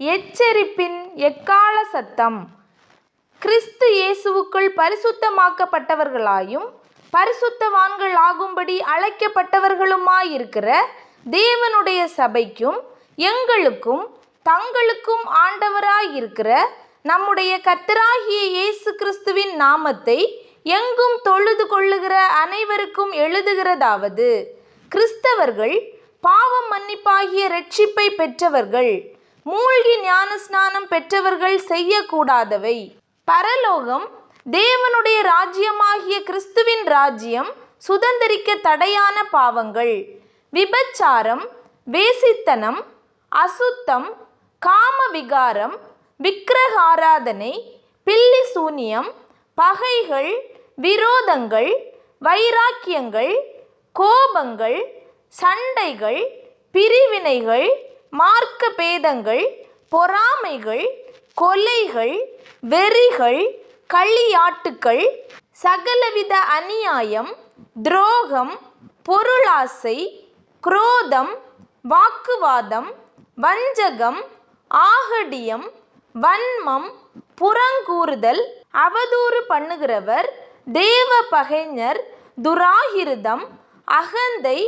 எச்சரிப்பின் எக்கால சத்தம். கிறிஸ்து இயேசுவுக்குள் பரிசுத்தமாக்கப்பட்டவர்களாயும் பரிசுத்தவான்கள் ஆகும்படி அழைக்கப்பட்டவர்களுமாயிருக்கிற தேவனுடைய சபைக்கும் எங்களுக்கும் தங்களுக்கும் ஆண்டவராயிருக்கிற நம்முடைய கர்த்தராகிய இயேசு கிறிஸ்துவின் நாமத்தை எங்கும் தொழுது கொள்ளுகிற அனைவருக்கும் எழுதுகிறதாவது. கிறிஸ்தவர்கள் பாவம் மன்னிப்பாகிய ரட்சிப்பை பெற்றவர்கள். மூழ்கி ஞானஸ்நானம் பெற்றவர்கள் செய்யக்கூடாதவை. பரலோகம் தேவனுடைய ராஜ்யமாகிய கிறிஸ்துவின் ராஜ்யம் சுதந்திரிக்க தடையான பாவங்கள். விபச்சாரம் வேசித்தனம் அசுத்தம் காம விகாரம் விக்கிரகாராதனை பில்லி சூனியம் பகைகள் விரோதங்கள் வைராக்கியங்கள் கோபங்கள் சண்டைகள் பிரிவினைகள் மார்க்க பேதங்கள் பொறாமைகள் கொலைகள் வெறிகள் களியாட்டுக்கள் சகலவித அநியாயம் துரோகம் பொருளாசை குரோதம் வாக்குவாதம் வஞ்சகம் ஆகடியம் வன்மம் புறங்கூறுதல் அவதூறு பண்ணுகிறவர் தேவ பகைஞர் துராகிருதம் அகந்தை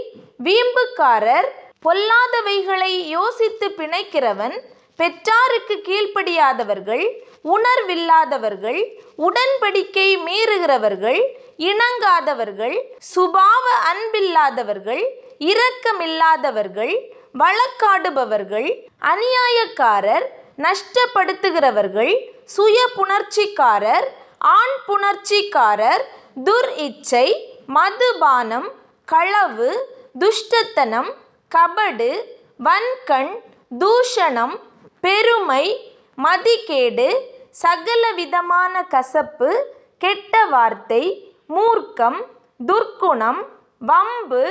வீம்புக்காரர் பொல்லாதவைகளை யோசித்து பிணைக்கிறவன் பெற்றாருக்கு கீழ்ப்படியாதவர்கள் உணர்வில்லாதவர்கள் உடன்படிக்கை மீறுகிறவர்கள் இணங்காதவர்கள் சுபாவ அன்பில்லாதவர்கள் இரக்கமில்லாதவர்கள் வழக்காடுபவர்கள் அநியாயக்காரர் நஷ்டப்படுத்துகிறவர்கள் சுய புணர்ச்சிக்காரர் ஆண் புணர்ச்சிக்காரர் துர் இச்சை மதுபானம் களவு துஷ்டத்தனம் கபடு வன்கண் தூஷணம் பெருமை மதிகேடு சகலவிதமான கசப்பு கெட்ட வார்த்தை மூர்க்கம் துர்க்குணம் வம்பு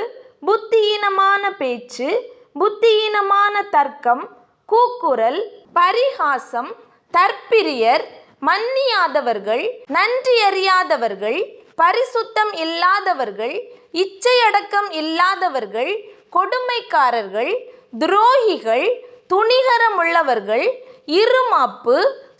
புத்தியீனமான பேச்சு புத்தியீனமான தர்க்கம் கூக்குரல் பரிகாசம் தற்பிரியர் மன்னியாதவர்கள் நன்றியறியாதவர்கள் பரிசுத்தம் இல்லாதவர்கள் இச்சையடக்கம் இல்லாதவர்கள் கொடுமைக்காரர்கள் துரோகிகள் துணிகரமுள்ளவர்கள் இருமாப்பு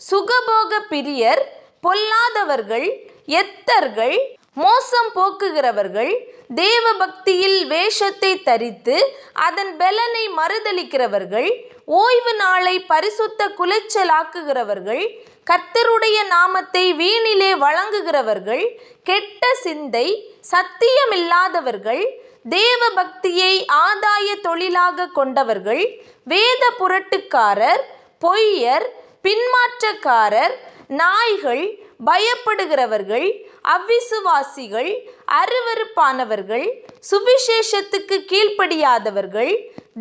சுகபோக பிரியர் பொல்லாதவர்கள் எத்தர்கள் மோசம் போக்குகிறவர்கள் தேவபக்தியில் வேஷத்தை தரித்து அதன் பெலனை மறுதளிக்கிறவர்கள் ஓய்வு நாளை பரிசுத்த குலைச்சலாக்குகிறவர்கள் கர்த்தருடைய நாமத்தை வீணிலே வழங்குகிறவர்கள் கெட்ட சிந்தை சத்தியமில்லாதவர்கள் தேவ பக்தியை ஆதாய தொழிலாக கொண்டவர்கள் வேத புரட்டுக்காரர் பொய்யர் பின்மாற்றக்காரர் நாய்கள் பயப்படுகிறவர்கள் அவ்விசுவாசிகள் அருவருப்பானவர்கள் சுவிசேஷத்துக்கு கீழ்ப்படியாதவர்கள்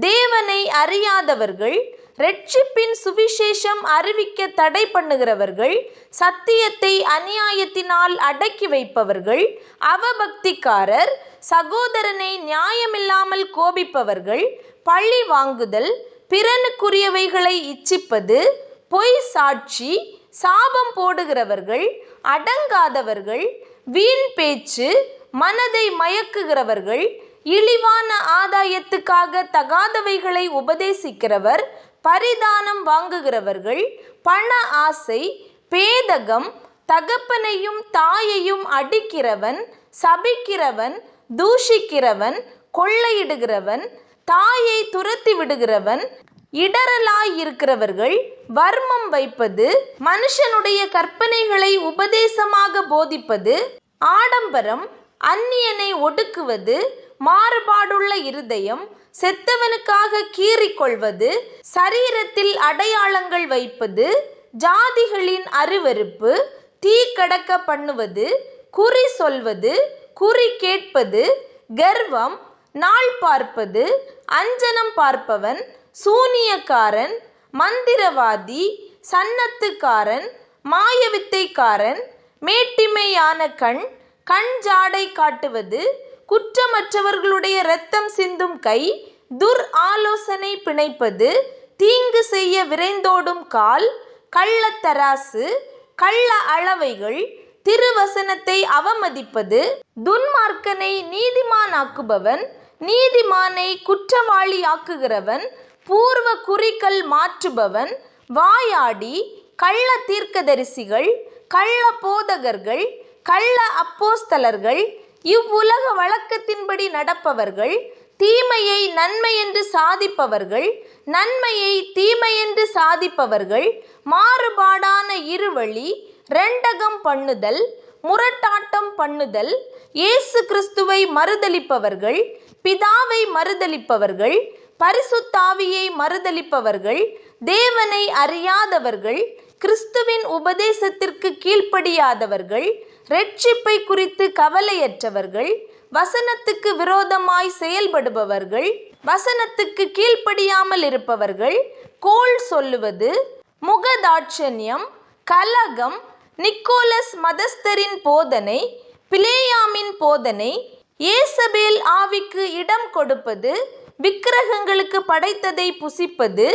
தேவனை அறியாதவர்கள் ரட்சிப்பின் சுவிசேஷம் அறிவிக்க தடை பண்ணுகிறவர்கள் சத்தியத்தை அநியாயத்தினால் அடக்கி வைப்பவர்கள் அவபக்திக்காரர் சகோதரனை நியாயமில்லாமல் கோபிப்பவர்கள் பழி வாங்குதல் பிறனுக்குரியவைகளை இச்சிப்பது பொய் சாட்சி சாபம் போடுகிறவர்கள் அடங்காதவர்கள் வீண் பேச்சு மனதை மயக்குகிறவர்கள் இழிவான ஆதாயத்துக்காக தகாதவைகளை உபதேசிக்கிறவர் பரிதானம் வாங்குகிறவர்கள் பண ஆசை பேதகம் தகப்பனையும் தாயையும் அடிக்கிறவன் சபிக்கிறவன் தூஷிக்கிறவன் கொள்ளையிடுகிறவன் தாயை துரத்தி விடுகிறவன் இடரலாயிருக்கிறவர்கள் வர்மம் வைப்பது மனுஷனுடைய கற்பனைகளை உபதேசமாக போதிப்பது ஆடம்பரம் அந்நியனை ஒடுக்குவது மாறுபாடுள்ள இருதயம் செத்தவனுக்காக கீறிக்கொள்வது சரீரத்தில் அடையாளங்கள் வைப்பது ஜாதிகளின் அருவருப்பு தீ கடக்க பண்ணுவது குறி சொல்வது குறி கேட்பது கர்வம் நாள் பார்ப்பது அஞ்சனம் பார்ப்பவன் சூனியக்காரன் மந்திரவாதி சன்னத்துக்காரன் மாயவித்தைக்காரன் மேட்டிமையான கண் கண் ஜாடை காட்டுவது குற்றமற்றவர்களுடைய இரத்தம் சிந்தும் கை துர் ஆலோசனை பிணைப்பது தீங்கு செய்ய விரைந்தோடும் கால் கள்ளத்தராசு கள்ள அளவைகள் திருவசனத்தை அவமதிப்பது துன்மார்க்கனை நீதிமானாக்குபவன் நீதிமானை குற்றவாளியாக்குகிறவன் பூர்வ குறிக்கல் மாற்றுபவன் வாயாடி கள்ள தீர்க்கதரிசிகள் கள்ள போதகர்கள் கள்ள அப்போஸ்தலர்கள் இவ்வுலக வழக்கத்தின்படி நடப்பவர்கள் தீமையை நன்மை என்று சாதிப்பவர்கள் நன்மையை தீமை என்று சாதிப்பவர்கள் மாறுபாடான இருவழி ரெண்டகம் பண்ணுதல் முரட்டாட்டம் பண்ணுதல் இயேசு கிறிஸ்துவை மறுதலிப்பவர்கள் பிதாவை மறுதலிப்பவர்கள் பரிசுத்தாவியை மறுதலிப்பவர்கள் தேவனை அறியாதவர்கள் கிறிஸ்துவின் உபதேசத்திற்கு கீழ்ப்படியாதவர்கள் ரட்சிப்பை குறித்து கவலையற்றவர்கள் வசனத்துக்கு விரோதமாய் செயல்படுபவர்கள் வசனத்துக்கு கீழ்ப்படியாமல் இருப்பவர்கள் கோள் சொல்லுவது முகதாட்சண்யம் கலகம் நிக்கோலஸ் மதஸ்தரின் போதனை பிளேயாமின் போதனை ஏசபேல் ஆவிக்கு இடம் கொடுப்பது விக்கிரகங்களுக்கு படைத்ததை புசிப்பது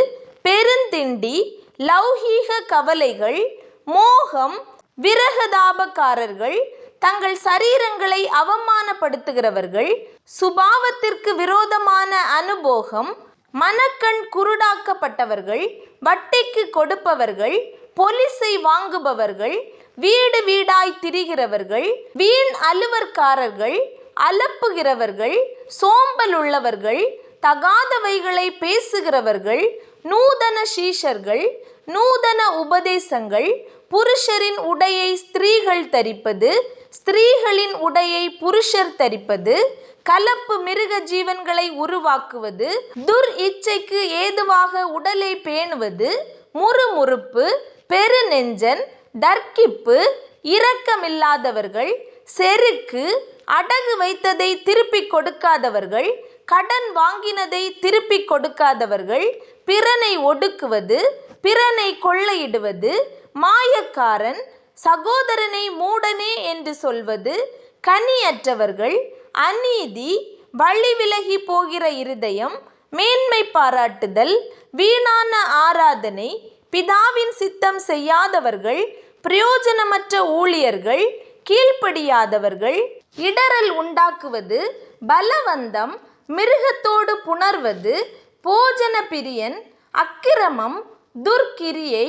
பெருந்திண்டி லௌகீக கவலைகள் மோகம் விரகதாபக்காரர்கள் தங்கள் சரீரங்களை அவமானப்படுத்துகிறவர்கள் சுபாவத்திற்கு விரோதமான அனுபோகம் மனக்கண் குருடாக்கப்பட்டவர்கள் வட்டிக்கு கொடுப்பவர்கள் பொலிசை வாங்குபவர்கள் வீடு வீடாய் திரிகிறவர்கள் வீண் அலுவற்காரர்கள் அலப்புகிறவர்கள் சோம்பல் உள்ளவர்கள் தகாதவைகளை பேசுகிறவர்கள் நூதன சீஷர்கள் நூதன உபதேசங்கள் புருஷரின் உடையை ஸ்திரீகள் தரிப்பது ஸ்திரீகளின் உடையை புருஷர் தரிப்பது கலப்பு மிருக ஜீவன்களை உருவாக்குவது துர் இச்சைக்கு ஏதுவாக உடலை பேணுவது முறுமுறுப்பு பெருநெஞ்சன் தர்க்கிப்பு இரக்கமில்லாதவர்கள் செருக்கு அடகு வைத்ததை திருப்பிக் கொடுக்காதவர்கள் கடன் வாங்கினதை திருப்பிக் கொடுக்காதவர்கள் பிறனை ஒடுக்குவது பிறனை கொள்ளையிடுவது மாயக்காரன் சகோதரனை மூடனே என்று சொல்வது கனியற்றவர்கள் அநீதி வழி விலகி போகிற இருதயம் மேன்மை பாராட்டுதல் வீணான ஆராதனை பிதாவின் சித்தம் செய்யாதவர்கள் பிரயோஜனமற்ற ஊழியர்கள் கீழ்ப்படியாதவர்கள் இடறல் உண்டாக்குவது பலவந்தம் மிருகத்தோடு புணர்வது போஜன பிரியன் அக்கிரமம் துர்க்கிரியை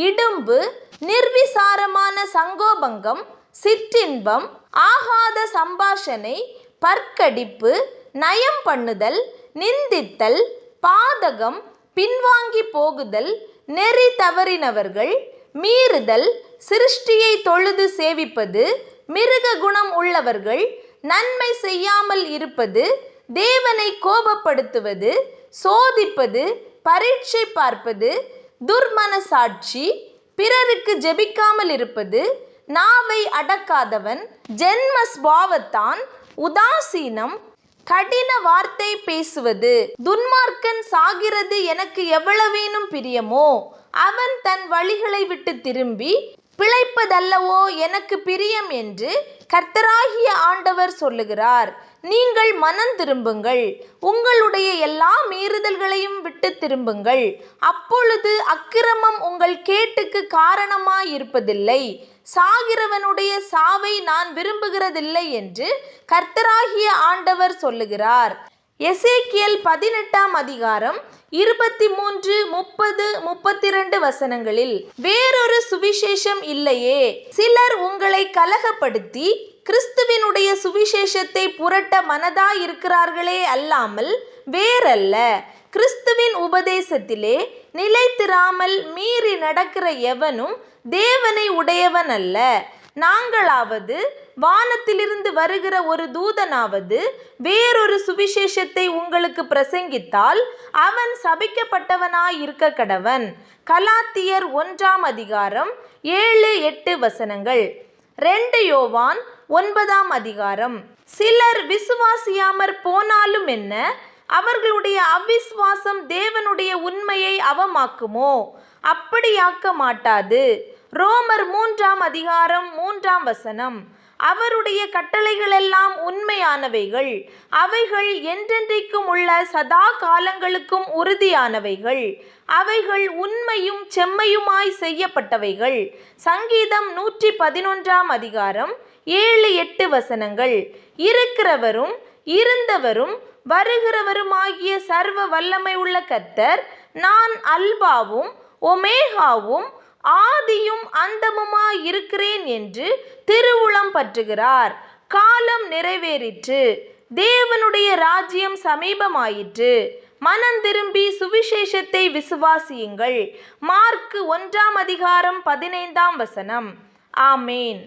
இடும்பு நிர்விசாரமான சங்கோபங்கம் சிற்றின்பம் ஆகாத சம்பாஷணை பற்கடிப்பு நயம் பண்ணுதல் நிந்தித்தல் பாதகம் பின்வாங்கி போகுதல் நெறி தவறினவர்கள் மீறுதல் சிருஷ்டியை தொழுது சேவிப்பது மிருக குணம் உள்ளவர்கள் நன்மை செய்யாமல் இருப்பது தேவனை கோபப்படுத்துவது சோதிப்பது பரீட்சை பார்ப்பது துர்மனசாட்சி பிறருக்கு ஜெபிக்காமல் இருப்பது நாவை அடக்காதவன் ஜென்ம ஸ்பாவத்தான் உதாசீனம் கடின வார்த்தை பேசுவது. துன்மார்க்கன் சாகிறது எனக்கு எவ்வளவேனும் பிரியமோ அவன் தன் வழிகளை விட்டு திரும்பி பிழைப்பதல்லவோ எனக்கு பிரியம் என்று கர்த்தராகிய ஆண்டவர் சொல்லுகிறார். நீங்கள் மனம் திரும்புங்கள். உங்களுடைய எல்லா மீறுதல்களையும் விட்டு திரும்புங்கள். அப்பொழுது அக்கிரமம் உங்கள் கேட்டுக்கு காரணமாயிருப்பதில்லை சாகிறவனுடைய சாவை நான் விரும்புகிறதில்லை என்று கர்த்தராகிய ஆண்டவர் சொல்லுகிறார். எசேக்கியல் பதினெட்டாம் அதிகாரம் இருபத்தி மூன்று முப்பது முப்பத்தி இரண்டு வசனங்களில் வேறொரு சுவிசேஷம் இல்லையே. சிலர் உங்களை கலகப்படுத்தி கிறிஸ்துவினுடைய சுவிசேஷத்தை புரட்ட மனதாயிருக்கிறார்களே அல்லாமல் வேறல்ல. கிறிஸ்துவின் உபதேசத்திலே நிலைத்திராமல் மீறி நடக்கிற எவனும் தேவனை உடையவன் அல்ல நாங்களாவது வானத்திலிருந்து வருகிற ஒரு தூதனாவது வேறொரு சுவிசேஷத்தை உங்களுக்கு பிரசங்கித்தால் அவன் சபிக்கப்பட்டவனாயிருக்க கடவன். கலாத்தியர் ஒன்றாம் அதிகாரம் ஏழு எட்டு வசனங்கள். ரெண்டு யோவான் ஒன்பதாம் அதிகாரம். சிலர் விசுவாசியாமற் போனாலும் என்ன? அவர்களுடைய அவிசுவாசம் தேவனுடைய உண்மையை அவமாக்குமோ? அப்படியாக்க மாட்டாது. ரோமர் மூன்றாம் அதிகாரம் மூன்றாம் வசனம். அவருடைய கட்டளைகளெல்லாம் உண்மையானவைகள். அவைகள் என்றென்றைக்கும் உள்ள சதா காலங்களுக்கும் உறுதியானவைகள். அவைகள் உண்மையும் செம்மையுமாய் செய்யப்பட்டவைகள். சங்கீதம் நூற்றி பதினொன்றாம் அதிகாரம் ஏழு எட்டு வசனங்கள். இருக்கிறவரும் இருந்தவரும் வருகிறவருமாகிய சர்வ வல்லமை உள்ள கர்த்தர் நான் அல்பாவும் ஒமேகாவும் ஆதியும் அந்தமுமாய் இருக்கிறேன் என்று திருவுளம் பற்றுகிறார். காலம் நிறைவேறிற்று. தேவனுடைய ராஜ்யம் சமீபமாயிற்று. மனம் திரும்பி சுவிசேஷத்தை விசுவாசியுங்கள். மார்க்கு ஒன்றாம் அதிகாரம் பதினைந்தாம் வசனம். ஆமேன்.